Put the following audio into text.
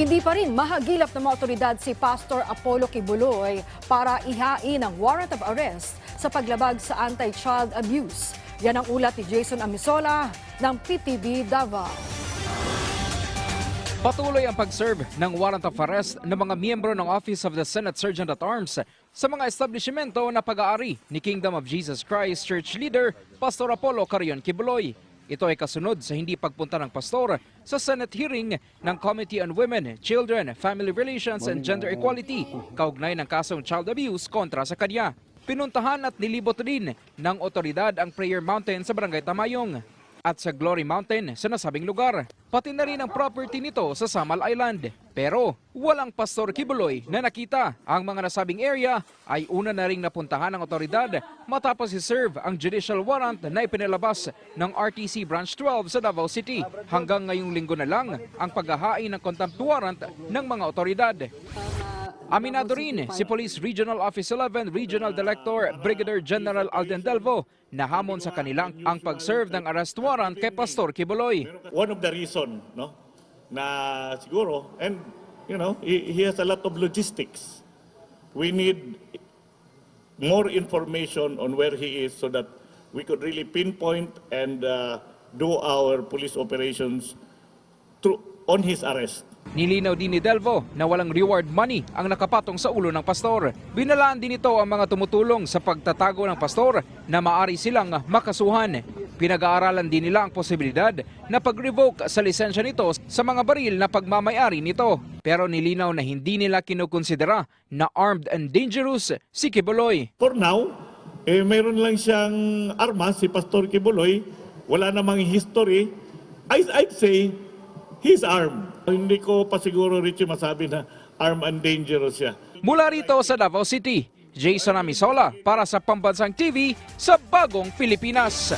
Hindi pa rin mahagilap ng mga otoridad si Pastor Apollo Kibuloy para ihain ang warrant of arrest sa paglabag sa anti-child abuse. Yan ang ulat ni Jason Amisola ng PTV Davao. Patuloy ang pag-serve ng warrant of arrest ng mga miyembro ng Office of the Senate Sergeant at Arms sa mga establishmento na pag-aari ni Kingdom of Jesus Christ Church Leader Pastor Apollo Carion Kibuloy. Ito ay kasunod sa hindi pagpunta ng pastor sa Senate hearing ng Committee on Women, Children, Family Relations and Gender Equality kaugnay ng kasong child abuse kontra sa kanya. Pinuntahan at nilibot rin ng otoridad ang Prayer Mountain sa Barangay Tamayong at sa Glory Mountain sa nasabing lugar. Pati na rin ang property nito sa Samal Island. Pero walang Pastor Kibuloy na nakita. Ang mga nasabing area ay una na ring napuntahan ng otoridad matapos i-serve ang judicial warrant na ipinalabas ng RTC Branch 12 sa Davao City. Hanggang ngayong linggo na lang ang paghahain ng contempt warrant ng mga otoridad. Aminado rin si Police Regional Office 11 Regional Director Brigadier General Alden Delvo na hamon sa kanilang ang pag-serve ng arrest warrant kay Pastor Kibuloy. one of the reason no na siguro and you know he, he has a lot of logistics we need more information on where he is so that we could really pinpoint and uh, do our police operations through on his arrest Nilinaw din ni Delvo na walang reward money ang nakapatong sa ulo ng pastor. Binalaan din ito ang mga tumutulong sa pagtatago ng pastor na maari silang makasuhan. Pinag-aaralan din nila ang posibilidad na pag-revoke sa lisensya nito sa mga baril na pagmamayari nito. Pero nilinaw na hindi nila kinukonsidera na armed and dangerous si Kibuloy. For now, eh, mayroon lang siyang armas, si Pastor Kibuloy. Wala namang history. I, I'd say, he's armed. Hindi ko pa siguro, Richie, masabi na armed and dangerous siya. Mula rito sa Davao City, Jason Amisola para sa Pambansang TV sa Bagong Pilipinas.